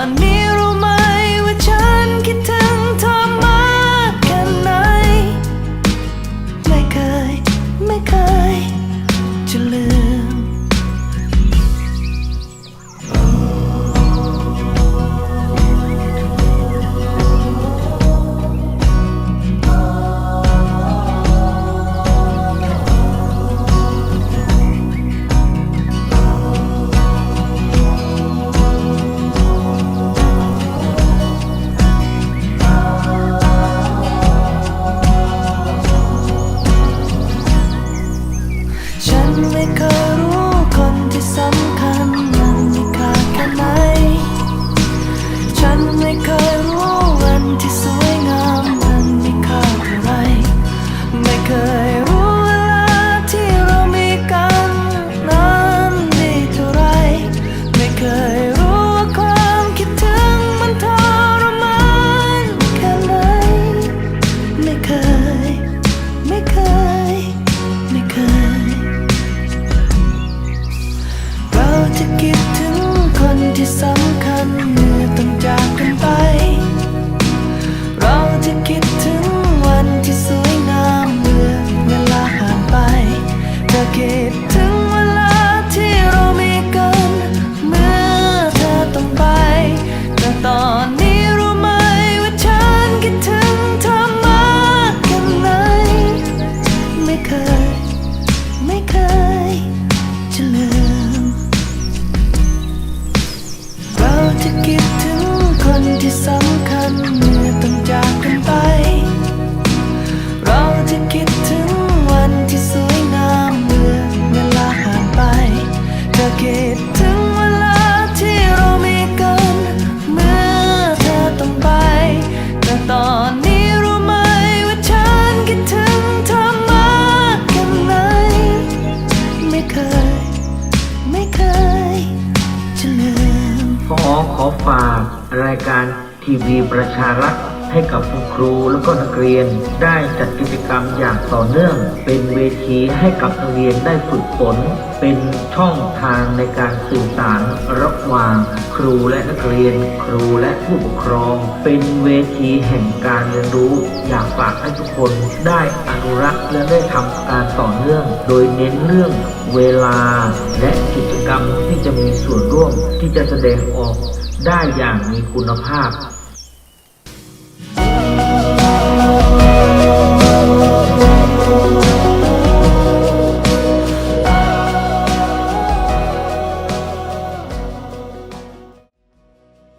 น คิดถึงคนที่สำ ขอขอฝากรายการทีวีประชารัฐให้กับคุณครูและก็นักเรียนได้จัดกิจกรรมอย่างต่อเนื่อง เป็นเวทีให้กับนักเรียนได้ฝึกฝน เป็นช่องทางในการสื่อสารระ หว่างครูและนักเรียน ครูและผู้ปกครอง เป็นเวทีแห่งการเรียนรู้อยากฝากให้ทุกคนได้อนุรักษ์และได้ทำการต่อเนื่อง โดยเน้นเรื่องเวลาและกิจกรรมที่จะมีส่วนร่วมที่จะแสดงออกได้อย่างมีคุณภาพ